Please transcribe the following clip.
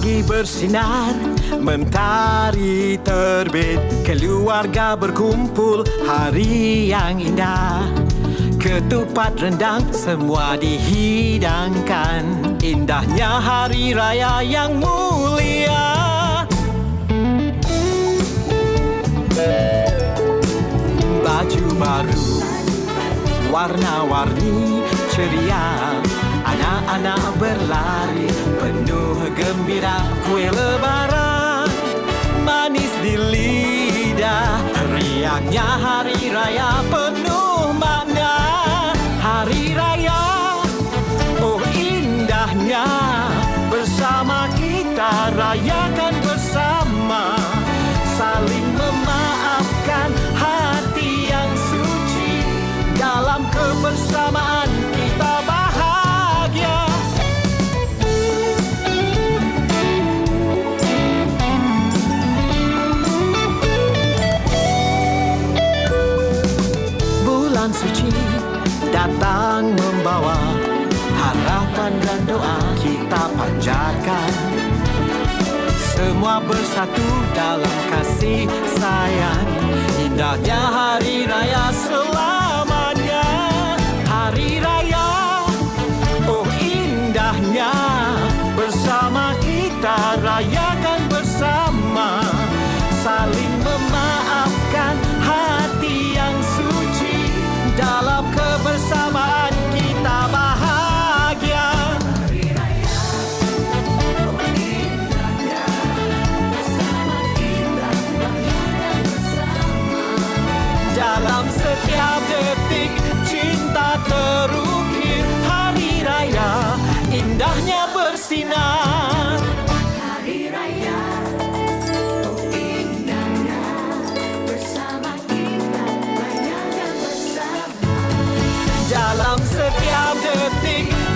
Pagi bersinar, mentari terbit Keluarga berkumpul, hari yang indah. Ketupat rendang, semua dihidangkan. Indahnya hari raya yang mulia. Baju baru, warna-warni ceria Anak-anak berlari penuh gembira Kue lebaran. Manis di lidah Riaknya hari raya penuh makna Hari raya. Oh indahnya Bersama kita rayakan Bulan suci datang membawa harapan dan doa kita panjatkan. Semua bersatu dalam kasih sayang. Indahnya hari raya selamanya. Hari raya Oh indahnya. Bersama kita rayakan bersinar. Hari Raya Oh indahnya Bersama kita Rayakan bersama. Dalam setiap detik